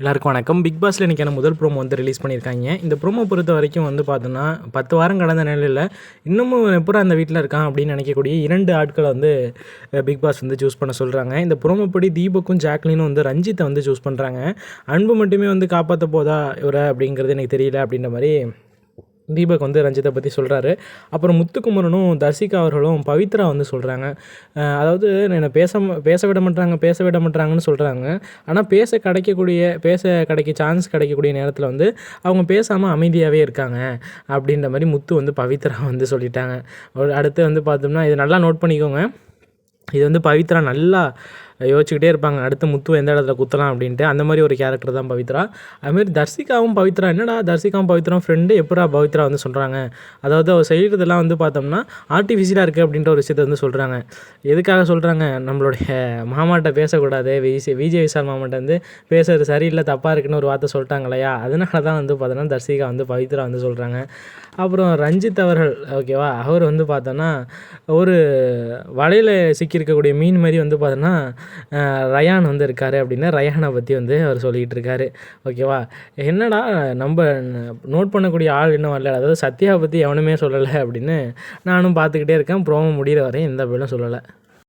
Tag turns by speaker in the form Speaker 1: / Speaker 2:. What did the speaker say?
Speaker 1: எல்லாருக்கும் வணக்கம். பிக் பாஸில் இன்றைக்கான முதல் ப்ரோமோ வந்து ரிலீஸ் பண்ணியிருக்காங்க. இந்த ப்ரோமோ பொறுத்த வரைக்கும் வந்து பார்த்தோன்னா பத்து வாரம் கடந்த நிலையில் இன்னமும் எப்போ அந்த வீட்டில் இருக்கான் அப்படின்னு நினைக்கக்கூடிய இரண்டு ஆட்களை வந்து பிக் பாஸ் வந்து சூஸ் பண்ண சொல்கிறாங்க இந்த ப்ரோமோ படி தீபக்கும் ஜாக்லினும் வந்து ரஞ்சித்தை வந்து சூஸ் பண்ணுறாங்க அன்பு மட்டுமே வந்து காப்பாற்ற போதா இவரை அப்படிங்கிறது எனக்கு தெரியல அப்படின்ற மாதிரி தீபக் வந்து ரஞ்சித்தை பற்றி சொல்கிறாரு அப்புறம் முத்துக்குமரனும் தர்சிகா அவர்களும் பவித்ரா வந்து சொல்கிறாங்க அதாவது என்னை பேச பேச விட மாட்டாங்க பேச விட மாட்டாங்கன்னு சொல்கிறாங்க ஆனால் பேச கிடைக்கக்கூடிய பேச கிடைக்க சான்ஸ் கிடைக்கக்கூடிய நேரத்தில் வந்து அவங்க பேசாமல் அமைதியாகவே இருக்காங்க அப்படின்ற மாதிரி முத்து வந்து பவித்ரா வந்து சொல்லிட்டாங்க. அடுத்து வந்து பார்த்தோம்னா இது நல்லா நோட் பண்ணிக்கோங்க. இது வந்து பவித்ரா நல்லா யோசிச்சுக்கிட்டே இருப்பாங்க. அடுத்து முத்து எந்த இடத்துல குத்தலாம் அப்படின்ட்டு. அந்த மாதிரி ஒரு கேரக்டர் தான் பவித்ரா. அதுமாரி தர்சிகாவும் பவித்ரா. என்னடா தர்சிகாவும் பவித்ரா ஃப்ரெண்டு எப்படா பவித்ரா வந்து சொல்கிறாங்க அதாவது அவர் செய்கிறதெல்லாம் வந்து பார்த்தோம்னா ஆர்டிஃபிஷியலாக இருக்குது அப்படின்ற ஒரு விஷயத்தை வந்து சொல்கிறாங்க எதுக்காக சொல்கிறாங்க நம்மளுடைய மாமாட்ட பேசக்கூடாது. விஜய் விஜய் விசால் மாமாட்ட வந்து பேசுறது சரியில்லை தப்பாக இருக்குன்னு ஒரு வார்த்தை சொல்லிட்டாங்க இல்லையா? அதனால தான் வந்து பார்த்தோன்னா தர்சிகா வந்து பவித்ரா வந்து சொல்கிறாங்க அப்புறம் ரஞ்சித் அவர்கள் ஓகேவா அவர் வந்து பார்த்தோன்னா ஒரு வலையில் சிக்கியிருக்கக்கூடிய மீன் மாதிரி வந்து பார்த்தோன்னா ரயான் வந்து இருக்காரு அப்படின்னு ரயானை பற்றி வந்து அவர் சொல்லிகிட்டு இருக்காரு. ஓகேவா? என்னடா நம்ம நோட் பண்ணக்கூடிய ஆள் இன்னும் வரல. அதாவது சத்யா பற்றி எவனுமே சொல்லலை அப்படின்னு நானும் பார்த்துக்கிட்டே இருக்கேன். ப்ரோமோ முடிகிற வரையும் எந்த பேரும் சொல்லலை.